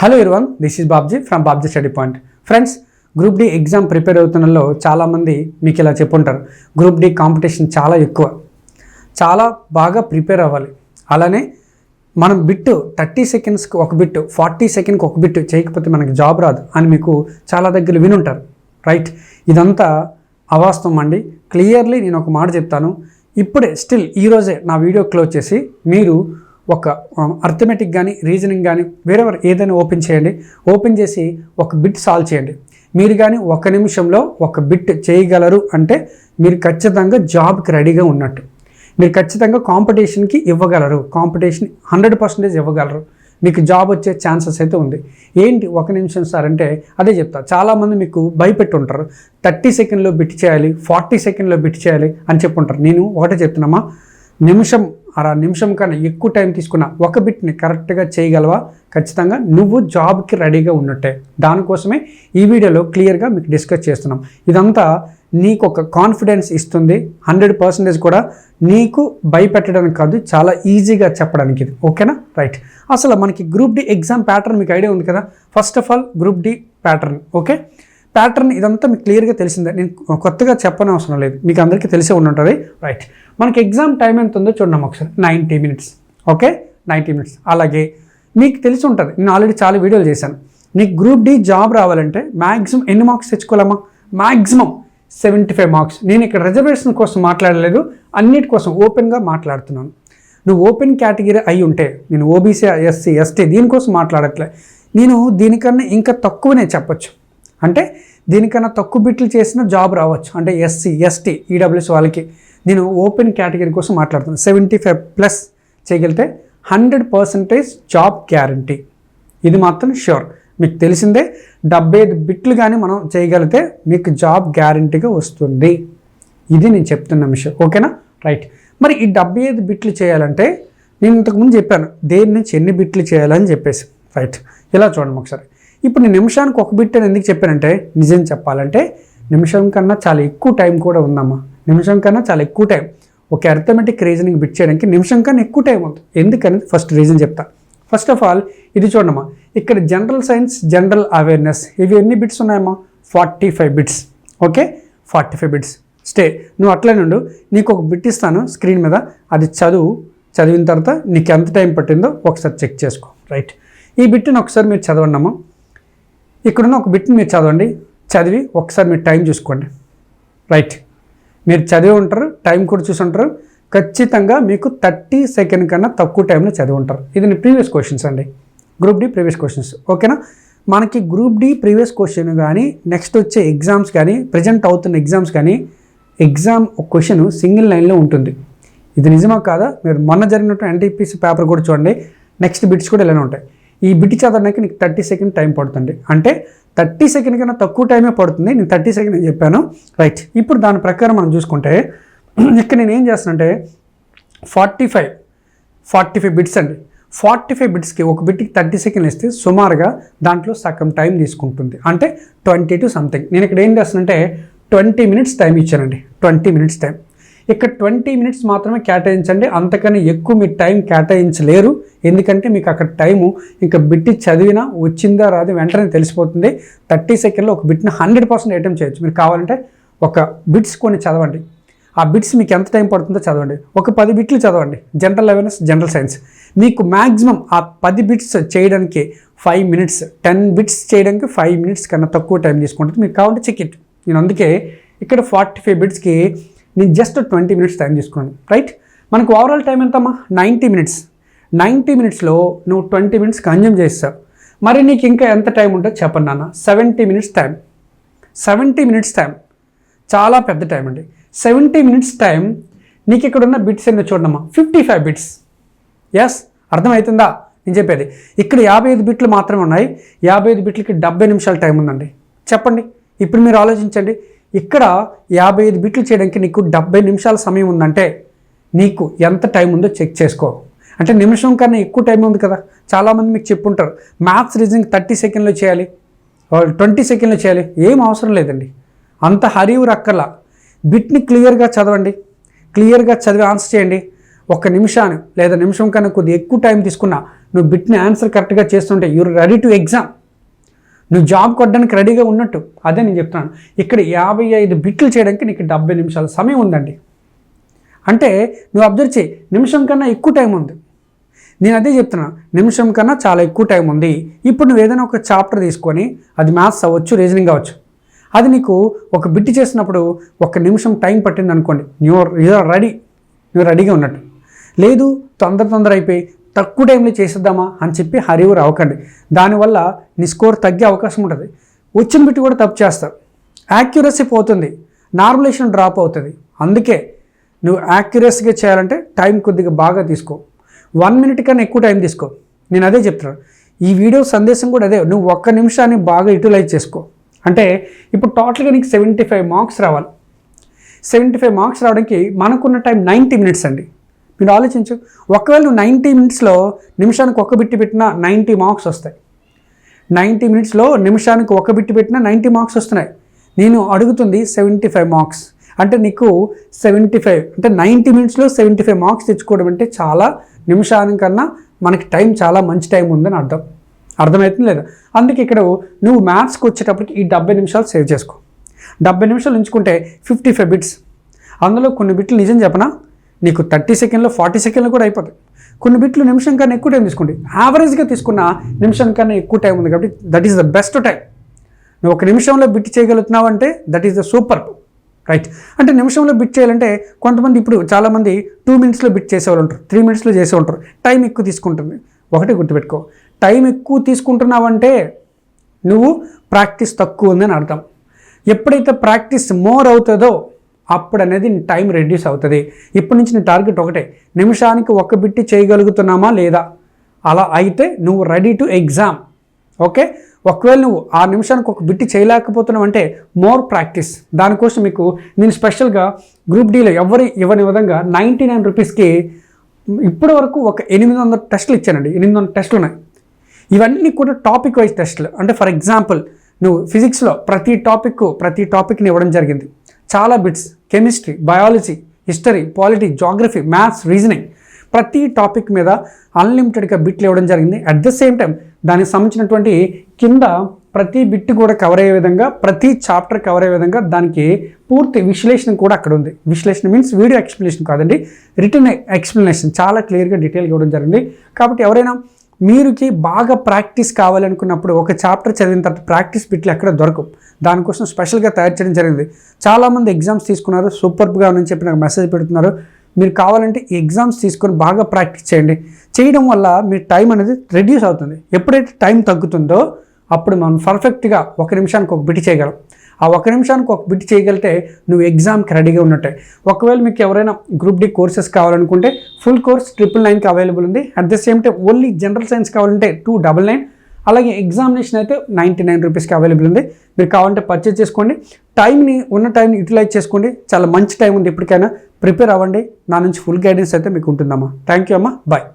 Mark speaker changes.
Speaker 1: Hello everyone this is Babji from Babji study point friends group D exam prepare అవుతున్నలో చాలామంది మీకు ఇలా చెప్పుంటారు. Group D competition చాలా ఎక్కువ. చాలా బాగా ప్రిపేర్ అవ్వాలి. అలానే మనం బిట్టు థర్టీ సెకండ్స్కి ఒక బిట్టు ఫార్టీ సెకండ్కి ఒక బిట్టు చేయకపోతే మనకి జాబ్ రాదు అని మీకు చాలా దగ్గర వినుంటారు. రైట్ ఇదంతా అవాస్తవం అండి. క్లియర్లీ నేను ఒక మాట చెప్తాను. ఇప్పుడే స్టిల్ ఈరోజే నా వీడియో క్లోజ్ చేసి మీరు ఒక అర్థమెటిక్ కానీ రీజనింగ్ కానీ వేరెవర్ ఏదైనా ఓపెన్ చేయండి. ఓపెన్ చేసి ఒక బిట్ సాల్వ్ చేయండి. మీరు కానీ ఒక నిమిషంలో ఒక బిట్ చేయగలరు అంటే మీరు ఖచ్చితంగా జాబ్కి రెడీగా ఉన్నట్టు. మీరు ఖచ్చితంగా కాంపిటీషన్కి ఇవ్వగలరు. కాంపిటీషన్ హండ్రెడ్ పర్సెంటేజ్ ఇవ్వగలరు. మీకు జాబ్ వచ్చే ఛాన్సెస్ అయితే ఉంది. ఏంటి ఒక నిమిషం సార్ అంటే అదే చెప్తా. చాలామంది మీకు భయపెట్టి ఉంటారు థర్టీ సెకండ్లో బిట్ చేయాలి ఫార్టీ సెకండ్లో బిట్ చేయాలి అని చెప్పుంటారు. నేను ఒకటే చెప్తున్నామా నిమిషం అర నిమిషం కన్నా ఎక్కువ టైం తీసుకున్న ఒక బిట్ని కరెక్ట్గా చేయగలవా? ఖచ్చితంగా నువ్వు జాబ్కి రెడీగా ఉన్నట్టే. దానికోసమే ఈ వీడియోలో క్లియర్గా మీకు డిస్కస్ చేస్తున్నాం. ఇదంతా నీకు ఒక కాన్ఫిడెన్స్ ఇస్తుంది. హండ్రెడ్ పర్సెంటేజ్ కూడా నీకు భయపెట్టడానికి కాదు చాలా ఈజీగా చెప్పడానికి ఇది. ఓకేనా? రైట్. అసలు మనకి గ్రూప్ డి ఎగ్జామ్ ప్యాటర్న్ మీకు ఐడియా ఉంది కదా? First of all group D pattern. Okay? Pattern ఇదంతా మీకు క్లియర్గా తెలిసిందే. నేను కొత్తగా చెప్పని అవసరం లేదు. మీకు అందరికీ తెలిసే ఉంటుంటుంది రైట్. మనకి ఎగ్జామ్ టైం ఎంత ఉందో చూడండి ఒకసారి. Ninety minutes okay ninety minutes అలాగే మీకు తెలిసి ఉంటుంది. నేను ఆల్రెడీ చాలా వీడియోలు చేశాను. నీకు గ్రూప్ డి జాబ్ రావాలంటే మ్యాక్సిమం ఎన్ని మార్క్స్ తెచ్చుకోవాలమ్మా? మ్యాక్సిమం సెవెంటీ ఫైవ్ మార్క్స్ నేను ఇక్కడ రిజర్వేషన్ కోసం మాట్లాడలేదు. అన్నిటి కోసం ఓపెన్గా మాట్లాడుతున్నాను. నువ్వు ఓపెన్ కేటగిరీ అయి ఉంటే నేను ఓబీసీ ఎస్సీ ఎస్టీ దీనికోసం మాట్లాడట్లే. నేను దీనికన్నా ఇంకా తక్కువనే చెప్పొచ్చు. అంటే దీనికన్నా తక్కువ బిట్లు చేసిన జాబ్ రావచ్చు. అంటే ఎస్సీ ఎస్టీ ఈడబ్ల్యూఎస్ వాళ్ళకి. నేను ఓపెన్ కేటగిరీ కోసం మాట్లాడుతున్నాను సెవెంటీ ఫైవ్ ప్లస్ చేయగలిగితే హండ్రెడ్ పర్సంటేజ్ జాబ్ గ్యారంటీ ఇది మాత్రం ష్యూర్ మీకు తెలిసిందే డెబ్బై ఐదు బిట్లు కానీ మనం చేయగలిగితే మీకు జాబ్ గ్యారంటీగా వస్తుంది. ఇది నేను చెప్తున్న విషయం. ఓకేనా రైట్ మరి ఈ డెబ్బై ఐదు బిట్లు చేయాలంటే నేను ఇంతకుముందు చెప్పాను దేని నుంచి ఎన్ని బిట్లు చేయాలని చెప్పేసి. రైట్ ఇలా చూడండి ఒకసారి. ఇప్పుడు నేను నిమిషానికి ఒక బిట్ అని ఎందుకు చెప్పానంటే నిజం చెప్పాలంటే నిమిషం కన్నా చాలా ఎక్కువ టైం కూడా ఉందమ్మా. నిమిషం కన్నా చాలా ఎక్కువ టైం. ఒక అర్థమెటిక్ రీజనింగ్ బిట్ చేయడానికి నిమిషం కన్నా ఎక్కువ టైం అవుతుంది. ఎందుకనేది ఫస్ట్ రీజన్ చెప్తా. ఫస్ట్ ఆఫ్ ఆల్ ఇది చూడమ్మా ఇక్కడ జనరల్ సైన్స్ జనరల్ అవేర్నెస్ ఇవి ఎన్ని బిట్స్ ఉన్నాయమ్మా? Forty five bits. Okay forty five bits. Stay నువ్వు అట్లనే ఉండు. నీకు ఒక బిట్ ఇస్తాను స్క్రీన్ మీద. అది చదువు. చదివిన తర్వాత నీకు ఎంత టైం పట్టిందో ఒకసారి చెక్ చేసుకో. రైట్. ఈ బిట్ని ఒకసారి మీరు చదవండి అమ్మా ఇక్కడున్న ఒక బిట్ని మీరు చదవండి. చదివి ఒకసారి మీరు టైం చూసుకోండి. రైట్. మీరు చదివి ఉంటారు టైం కూడా చూసి ఉంటారు. ఖచ్చితంగా మీకు థర్టీ సెకండ్ కన్నా తక్కువ టైంలో చదివి ఉంటారు. ఇది ప్రీవియస్ క్వశ్చన్స్ అండి. గ్రూప్ డి ప్రీవియస్ క్వశ్చన్స్ ఓకేనా మనకి గ్రూప్ డి ప్రీవియస్ క్వశ్చన్ కానీ నెక్స్ట్ వచ్చే ఎగ్జామ్స్ కానీ ప్రజెంట్ అవుతున్న ఎగ్జామ్స్ కానీ ఎగ్జామ్ క్వశ్చన్ సింగిల్ లైన్లో ఉంటుంది. ఇది నిజమా కాదా? మీరు మొన్న జరిగినట్టు ఎన్టీపీసీ పేపర్ కూడా చూడండి. నెక్స్ట్ బిట్స్ కూడా ఇలానే ఉంటాయి. ఈ బిట్ చదవడానికి నీకు థర్టీ సెకండ్ టైం పడుతుంది. అంటే థర్టీ సెకండ్ కన్నా తక్కువ టైమే పడుతుంది. నేను థర్టీ సెకండ్ అని చెప్పాను. రైట్. ఇప్పుడు దాని ప్రకారం మనం చూసుకుంటే ఇక్కడ నేను ఏం చేస్తానంటే forty five forty five bits అండి. ఫార్టీ ఫైవ్ బిట్స్కి ఒక బిట్కి థర్టీ సెకండ్లు ఇస్తే సుమారుగా దాంట్లో సగం టైం తీసుకుంటుంది. అంటే ట్వంటీ టు సంథింగ్. నేను ఇక్కడ ఏం చేస్తానంటే ట్వంటీ మినిట్స్ టైం ఇచ్చానండి. Twenty minutes time. ఇక్కడ ట్వంటీ మినిట్స్ మాత్రమే కేటాయించండి. అంతకన్నా ఎక్కువ మీరు టైం కేటాయించలేరు. ఎందుకంటే మీకు అక్కడ టైము ఇంకా బిట్టి చదివినా వచ్చిందా రాదు వెంటనే తెలిసిపోతుంది. థర్టీ సెకండ్లో ఒక బిట్ని హండ్రెడ్ పర్సెంట్ అటెంప్ట్ చేయొచ్చు. మీరు కావాలంటే ఒక బిట్స్ కొన్ని చదవండి. ఆ బిట్స్ మీకు ఎంత టైం పడుతుందో చదవండి. ఒక పది బిట్లు చదవండి. General awareness general science. మీకు మ్యాక్సిమం ఆ పది బిట్స్ చేయడానికి ఫైవ్ మినిట్స్ టెన్ బిట్స్ చేయడానికి ఫైవ్ మినిట్స్ కన్నా తక్కువ టైం తీసుకుంటుంది. మీకు కావాలంటే చెక్ ఇట్. నేను అందుకే ఇక్కడ ఫార్టీ ఫైవ్ బిట్స్కి నేను జస్ట్ ట్వంటీ మినిట్స్ టైం తీసుకున్నాను రైట్ మనకు ఓవరాల్ టైం ఎంతమ్మా? నైంటీ మినిట్స్ నైంటీ మినిట్స్లో నువ్వు ట్వంటీ మినిట్స్ కన్జ్యూమ్ చేస్తావు. మరి నీకు ఇంకా ఎంత టైం ఉంటుందో చెప్పండి నాన్న. Seventy minutes time seventy minutes time చాలా పెద్ద టైం అండి. సెవెంటీ మినిట్స్ టైం నీకు ఇక్కడ ఉన్న బిట్స్ ఎన్నో చూడమ్మా. ఫిఫ్టీ ఫైవ్ బిట్స్ ఎస్ అర్థమవుతుందా నేను చెప్పేది. ఇక్కడ యాభై ఐదు బిట్లు మాత్రమే ఉన్నాయి. యాభై ఐదు బిట్లకి డెబ్బై నిమిషాల టైం ఉందండి. చెప్పండి. ఇప్పుడు మీరు ఆలోచించండి. ఇక్కడ యాభై ఐదు బిట్లు చేయడానికి నీకు డెబ్బై నిమిషాల సమయం ఉందంటే నీకు ఎంత టైం ఉందో చెక్ చేసుకో. అంటే నిమిషం కన్నా ఎక్కువ టైం ఉంది కదా. చాలామంది మీకు చెప్పుంటారు మ్యాథ్స్ రీజనింగ్ థర్టీ సెకండ్లో చేయాలి ట్వంటీ సెకండ్లో చేయాలి ఏం అవసరం లేదండి. అంత హరీవు రక్కల బిట్ని క్లియర్గా చదవండి క్లియర్గా చదివి ఆన్సర్ చేయండి. ఒక నిమిషాన్ని లేదా నిమిషం కన్నా కొద్ది ఎక్కువ టైం తీసుకున్నా నువ్వు బిట్ని ఆన్సర్ కరెక్ట్గా చేస్తుంటే యూర్ రెడీ టు ఎగ్జామ్. నువ్వు జాబ్ కొట్టడానికి రెడీగా ఉన్నట్టు. అదే నేను చెప్తున్నాను. ఇక్కడ యాభై ఐదు బిట్లు చేయడానికి నీకు డెబ్బై నిమిషాల సమయం ఉందండి. అంటే నువ్వు అబ్జర్వ్ చేయి నిమిషం కన్నా ఎక్కువ టైం ఉంది. నేను అదే చెప్తున్నాను నిమిషం కన్నా చాలా ఎక్కువ టైం ఉంది. ఇప్పుడు నువ్వు ఏదైనా ఒక చాప్టర్ తీసుకొని అది మ్యాథ్స్ అవ్వచ్చు రీజనింగ్ అవ్వచ్చు. అది నీకు ఒక బిట్టు చేసినప్పుడు ఒక నిమిషం టైం పట్టింది అనుకోండి యూఆర్ యూఆర్ రెడీ. నువ్వు రెడీగా ఉన్నట్టు. లేదు తొందర తొందర అయిపోయి తక్కువ టైంలో చేసేద్దామా అని చెప్పి హరివరు అవ్వకండి దానివల్ల నీ స్కోర్ తగ్గే అవకాశం ఉంటుంది. వచ్చిన బిట్టి కూడా తప్పు చేస్తారు. యాక్యురసీ పోతుంది. నార్మలేషన్ డ్రాప్ అవుతుంది. అందుకే నువ్వు యాక్యురసీగా చేయాలంటే టైం కొద్దిగా బాగా తీసుకో. వన్ మినిట్ కన్నా ఎక్కువ టైం తీసుకో. నేను అదే చెప్తున్నాను. ఈ వీడియో సందేశం కూడా అదే. నువ్వు ఒక్క నిమిషాన్ని బాగా యూటిలైజ్ చేసుకో. అంటే ఇప్పుడు టోటల్గా నీకు సెవెంటీ ఫైవ్ మార్క్స్ రావాలి. సెవెంటీ ఫైవ్ మార్క్స్ రావడానికి మనకున్న టైం నైంటీ మినిట్స్ అండి. మీరు ఆలోచించు. ఒకవేళ నువ్వు నైంటీ మినిట్స్లో నిమిషానికి ఒక బిట్టి పెట్టినా నైంటీ మార్క్స్ వస్తాయి. నైంటీ మినిట్స్లో నిమిషానికి ఒక బిట్టి పెట్టినా నైంటీ మార్క్స్ వస్తున్నాయి. నేను అడుగుతుంది సెవెంటీ ఫైవ్ మార్క్స్. అంటే నీకు సెవెంటీ ఫైవ్ అంటే నైంటీ మినిట్స్లో సెవెంటీ ఫైవ్ మార్క్స్ తెచ్చుకోవడం అంటే చాలా నిమిషానికన్నా మనకి టైం చాలా మంచి టైం ఉందని అర్థం. అర్థమవుతుంది లేదా? అందుకే ఇక్కడ నువ్వు మ్యాథ్స్కి వచ్చేటప్పటికి ఈ డెబ్బై నిమిషాలు సేవ్ చేసుకో. డెబ్బై నిమిషాలు ఉంచుకుంటే ఫిఫ్టీ ఫైవ్ బిట్స్. అందులో కొన్ని బిట్లు నిజం చెప్పనా? నీకు థర్టీ సెకండ్లో ఫార్టీ సెకండ్లో కూడా అయిపోతాయి. కొన్ని బిట్లు నిమిషం కన్నా ఎక్కువ టైం తీసుకోండి. యావరేజ్గా తీసుకున్న నిమిషం కన్నా ఎక్కువ టైం ఉంది కాబట్టి that is the best time నువ్వు ఒక నిమిషంలో బిట్ చేయగలుగుతున్నావు అంటే that is the super right అంటే నిమిషంలో బిట్ చేయాలంటే కొంతమంది ఇప్పుడు చాలామంది టూ మినిట్స్లో బిట్ చేసేవాళ్ళు ఉంటారు త్రీ మినిట్స్లో చేసే ఉంటారు. టైం ఎక్కువ తీసుకుంటుంది. ఒకటి గుర్తుపెట్టుకో. టైం ఎక్కువ తీసుకుంటున్నావంటే నువ్వు ప్రాక్టీస్ తక్కువ ఉందని అర్థం. ఎప్పుడైతే ప్రాక్టీస్ మోర్ అవుతుందో అప్పుడు అనేది టైం రెడ్యూస్ అవుతుంది. ఇప్పటి నుంచి నీ టార్గెట్ ఒకటే. నిమిషానికి ఒక బిట్టి చేయగలుగుతున్నామా లేదా? అలా అయితే నువ్వు రెడీ టు ఎగ్జామ్. ఓకే? ఒకవేళ నువ్వు ఆ నిమిషానికి ఒక బిట్టి చేయలేకపోతున్నావు అంటే మోర్ ప్రాక్టీస్. దానికోసం మీకు నేను స్పెషల్గా గ్రూప్ డీలో ఎవరి ఇవ్వని విధంగా నైంటీ నైన్ రూపీస్కి ఇప్పటి వరకు ఒక ఎనిమిది వందల టెస్టులు ఇచ్చానండి. ఎనిమిది వందల టెస్టులు ఉన్నాయి. ఇవన్నీ కూడా టాపిక్ వైజ్ టెస్టులు. అంటే ఫర్ ఎగ్జాంపుల్ నువ్వు ఫిజిక్స్లో ప్రతి టాపిక్ ప్రతి టాపిక్ని ఇవ్వడం జరిగింది. చాలా bits chemistry biology history polity geography maths reasoning ప్రతి టాపిక్ మీద అన్లిమిటెడ్గా బిట్లు ఇవ్వడం జరిగింది. అట్ ద సేమ్ టైం దానికి సంబంధించినటువంటి కింద ప్రతి బిట్ కూడా కవర్ అయ్యే విధంగా ప్రతి చాప్టర్ కవర్ అయ్యే విధంగా దానికి పూర్తి విశ్లేషణ కూడా అక్కడ ఉంది. విశ్లేషణ మీన్స్ వీడియో ఎక్స్ప్లెనేషన్ కాదండి రిటర్న్ ఎక్స్ప్లెనేషన్ చాలా క్లియర్గా డీటెయిల్గా ఇవ్వడం జరిగింది. కాబట్టి ఎవరైనా మీరుకి బాగా ప్రాక్టీస్ కావాలనుకున్నప్పుడు ఒక చాప్టర్ చదివిన తర్వాత ప్రాక్టీస్ బిట్లు ఎక్కడ దొరకవు. దానికోసం స్పెషల్గా తయారు చేయడం జరిగింది. చాలామంది ఎగ్జామ్స్ తీసుకున్నారు సూపర్గా అని చెప్పి నాకు మెసేజ్ పెడుతున్నారు. మీరు కావాలంటే ఈ ఎగ్జామ్స్ తీసుకొని బాగా ప్రాక్టీస్ చేయండి. చేయడం వల్ల మీ టైం అనేది రెడ్యూస్ అవుతుంది. ఎప్పుడైతే టైం తగ్గుతుందో అప్పుడు మనం పర్ఫెక్ట్గా ఒక నిమిషానికి ఒక బిట్ చేయగలం. ఆ ఒక నిమిషానికి ఒక బిట్ చేయగలిగితే నువ్వు ఎగ్జామ్కి రెడీగా ఉన్నట్టే. ఒకవేళ మీకు ఎవరైనా గ్రూప్ డి కోర్సెస్ కావాలనుకుంటే ఫుల్ కోర్స్ ట్రిపుల్ నైన్కి అవైలబుల్ ఉంది. At the same time only general science కావాలంటే టూ డబల్ నైన్ అలాగే ఎగ్జామినేషన్ అయితే నైంటీ నైన్ రూపీస్కి అవైలబుల్ ఉంది. మీరు కావాలంటే పర్చేస్ చేసుకోండి. టైంని ఉన్న టైంని యూటిలైజ్ చేసుకోండి. చాలా మంచి టైం ఉంది. ఎప్పటికైనా ప్రిపేర్ అవ్వండి. నా నుంచి ఫుల్ గైడెన్స్ అయితే మీకు ఉంటుందమ్మా. థ్యాంక్ యూ అమ్మా. బాయ్